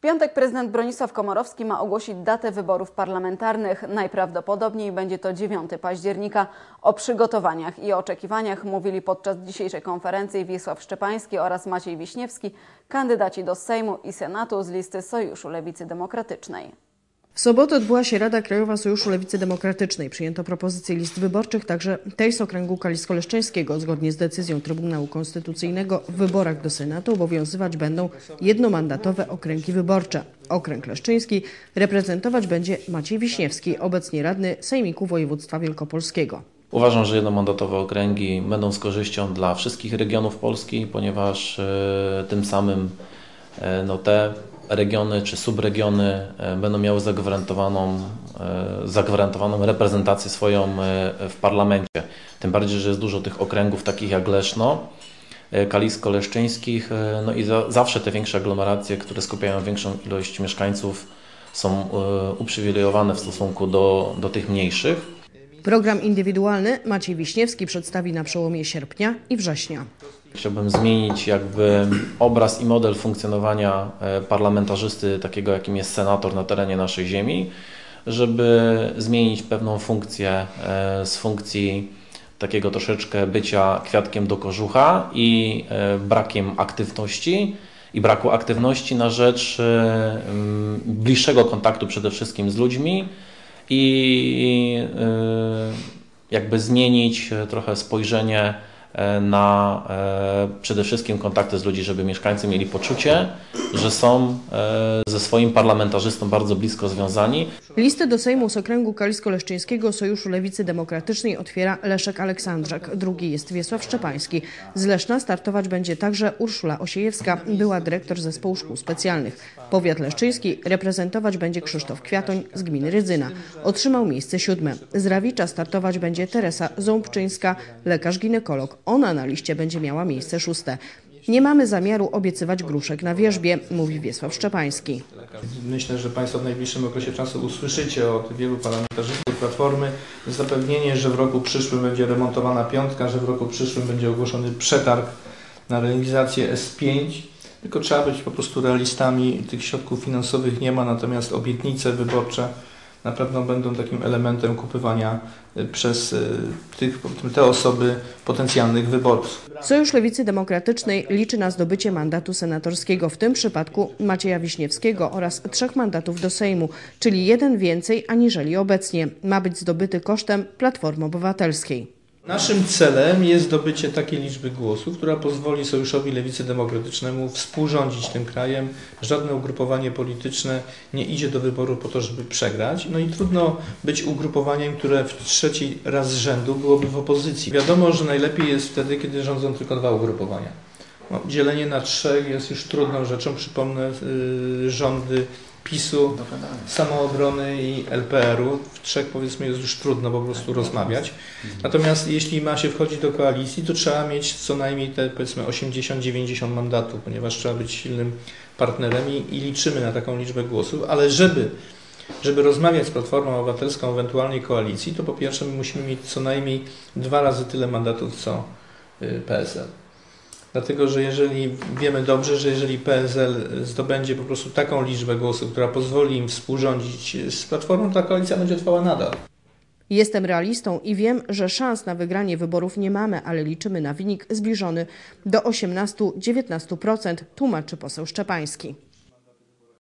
W piątek prezydent Bronisław Komorowski ma ogłosić datę wyborów parlamentarnych. Najprawdopodobniej będzie to 9 października. O przygotowaniach i oczekiwaniach mówili podczas dzisiejszej konferencji Wiesław Szczepański oraz Maciej Wiśniewski, kandydaci do Sejmu i Senatu z listy Sojuszu Lewicy Demokratycznej. W sobotę odbyła się Rada Krajowa Sojuszu Lewicy Demokratycznej. Przyjęto propozycje list wyborczych, także tej z okręgu kalisko-leszczyńskiego. Zgodnie z decyzją Trybunału Konstytucyjnego w wyborach do Senatu obowiązywać będą jednomandatowe okręgi wyborcze. Okręg leszczyński reprezentować będzie Maciej Wiśniewski, obecnie radny Sejmiku Województwa Wielkopolskiego. Uważam, że jednomandatowe okręgi będą z korzyścią dla wszystkich regionów Polski, ponieważ e, tym samym e, no, te regiony czy subregiony e, będą miały zagwarantowaną, e, zagwarantowaną reprezentację swoją e, w parlamencie. Tym bardziej, że jest dużo tych okręgów takich jak Leszno, Kalisko-Leszczyńskich, no i za, zawsze te większe aglomeracje, które skupiają większą ilość mieszkańców są uprzywilejowane w stosunku do, do tych mniejszych. Program indywidualny Maciej Wiśniewski przedstawi na przełomie sierpnia i września. Chciałbym zmienić jakby obraz i model funkcjonowania e, parlamentarzysty, takiego jakim jest senator na terenie naszej ziemi, żeby zmienić pewną funkcję e, z funkcji takiego troszeczkę bycia kwiatkiem do kożucha i e, brakiem aktywności i braku aktywności na rzecz bliższego kontaktu przede wszystkim z ludźmi i jakby zmienić trochę spojrzenie na e, przede wszystkim kontakty z ludźmi, żeby mieszkańcy mieli poczucie, że są e, ze swoim parlamentarzystą bardzo blisko związani. Listę do Sejmu z okręgu Kalisko-Leszczyńskiego Sojuszu Lewicy Demokratycznej otwiera Leszek Aleksandrzak, drugi jest Wiesław Szczepański. Z Leszna startować będzie także Urszula Osiejewska, była dyrektor zespołu szkół specjalnych. Powiat leszczyński reprezentować będzie Krzysztof Kwiatoń z gminy Rydzyna. Otrzymał miejsce siódme. Z Rawicza startować będzie Teresa Ząbczyńska, lekarz ginekolog. Ona na liście będzie miała miejsce szóste. Nie mamy zamiaru obiecywać gruszek na wierzbie, mówi Wiesław Szczepański. Myślę, że Państwo w najbliższym okresie czasu usłyszycie od wielu parlamentarzystów Platformy zapewnienie, że w roku przyszłym będzie remontowana piątka, że w roku przyszłym będzie ogłoszony przetarg na realizację S5. Tylko trzeba być po prostu realistami, tych środków finansowych nie ma, natomiast obietnice wyborcze na pewno będą takim elementem kupywania y, przez y, tych, te osoby potencjalnych wyborców. Sojusz Lewicy Demokratycznej liczy na zdobycie mandatu senatorskiego, w tym przypadku Macieja Wiśniewskiego oraz trzech mandatów do Sejmu, czyli jeden więcej aniżeli obecnie. Ma być zdobyty kosztem Platformy Obywatelskiej. Naszym celem jest zdobycie takiej liczby głosów, która pozwoli Sojuszowi Lewicy Demokratycznemu współrządzić tym krajem. Żadne ugrupowanie polityczne nie idzie do wyboru po to, żeby przegrać. No i trudno być ugrupowaniem, które w trzeci raz z rzędu byłoby w opozycji. Wiadomo, że najlepiej jest wtedy, kiedy rządzą tylko dwa ugrupowania. No, dzielenie na trzech jest już trudną rzeczą. Przypomnę, yy, rządy PiSu, Samoobrony i LPR-u. W trzech powiedzmy jest już trudno po prostu rozmawiać. Natomiast jeśli ma się wchodzić do koalicji, to trzeba mieć co najmniej te powiedzmy 80-90 mandatów, ponieważ trzeba być silnym partnerem i, i liczymy na taką liczbę głosów, ale żeby żeby rozmawiać z Platformą Obywatelską ewentualnej koalicji, to po pierwsze my musimy mieć co najmniej dwa razy tyle mandatów co y, PSL. Dlatego, że jeżeli wiemy dobrze, że jeżeli PSL zdobędzie po prostu taką liczbę głosów, która pozwoli im współrządzić z Platformą, ta koalicja będzie trwała nadal. Jestem realistą i wiem, że szans na wygranie wyborów nie mamy, ale liczymy na wynik zbliżony do 18-19%, tłumaczy poseł Szczepański.